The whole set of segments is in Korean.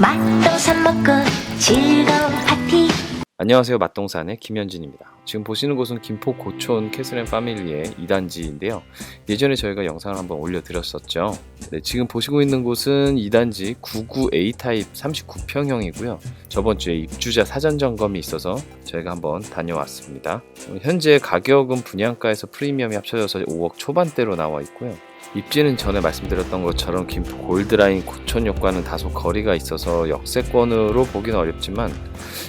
맛동산 먹고 즐거운 파티 안녕하세요. 맛동산의 김현진입니다. 지금 보시는 곳은 김포 고촌 캐슬앤 파밀리의 2단지인데요. 예전에 저희가 영상을 한번 올려드렸었죠. 네, 지금 보시고 있는 곳은 2단지 99A 타입 39평형이고요. 저번 주에 입주자 사전 점검이 있어서 저희가 한번 다녀왔습니다. 현재 가격은 분양가에서 프리미엄이 합쳐져서 5억 초반대로 나와 있고요. 입지는 전에 말씀드렸던 것처럼 김포 골드라인 고촌역과는 다소 거리가 있어서 역세권으로 보기는 어렵지만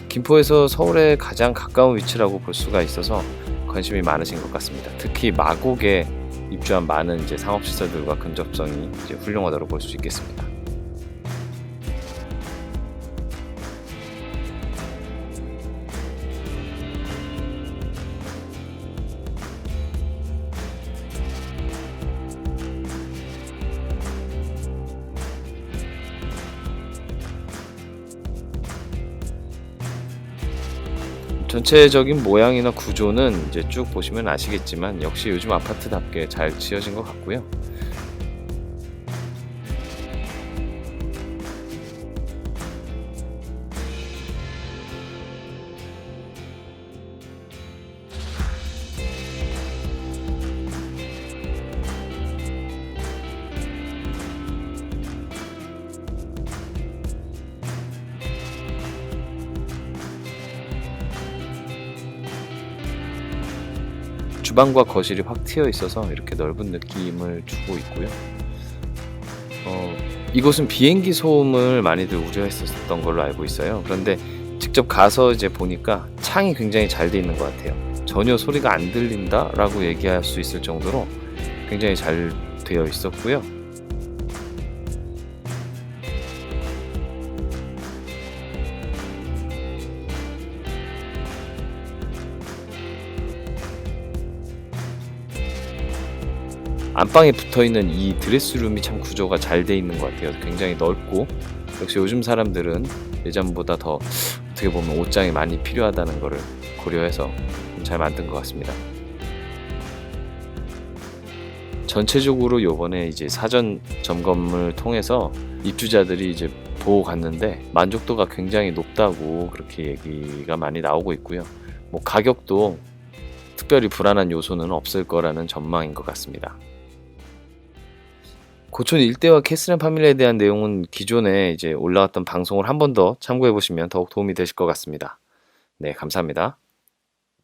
김포에서 서울에 가장 가까운 위치라고 볼 수가 있어서 관심이 많으신 것 같습니다. 특히 마곡에 입주한 많은 이제 상업시설들과 근접성이 이제 훌륭하다고 볼 수 있겠습니다. 전체적인 모양이나 구조는 이제 쭉 보시면 아시겠지만 역시 요즘 아파트답게 잘 지어진 것 같고요. 주방과 거실이 확 트여 있어서 이렇게 넓은 느낌을 주고 있고요. 어, 이곳은 비행기 소음을 많이들 우려했었던 걸로 알고 있어요. 그런데 직접 가서 이제 보니까 창이 굉장히 잘 돼 있는 것 같아요. 전혀 소리가 안 들린다라고 얘기할 수 있을 정도로 굉장히 잘 되어 있었고요. 안방에 붙어 있는 이 드레스룸이 참 구조가 잘 돼 있는 것 같아요. 굉장히 넓고 역시 요즘 사람들은 예전보다 더 어떻게 보면 옷장이 많이 필요하다는 것을 고려해서 잘 만든 것 같습니다. 전체적으로 요번에 이제 사전 점검을 통해서 입주자들이 이제 보고 갔는데 만족도가 굉장히 높다고 그렇게 얘기가 많이 나오고 있고요. 뭐 가격도 특별히 불안한 요소는 없을 거라는 전망인 것 같습니다. 고촌 일대와 캐슬앤 파밀리에 대한 내용은 기존에 이제 올라왔던 방송을 한 번 더 참고해 보시면 더욱 도움이 되실 것 같습니다. 네, 감사합니다.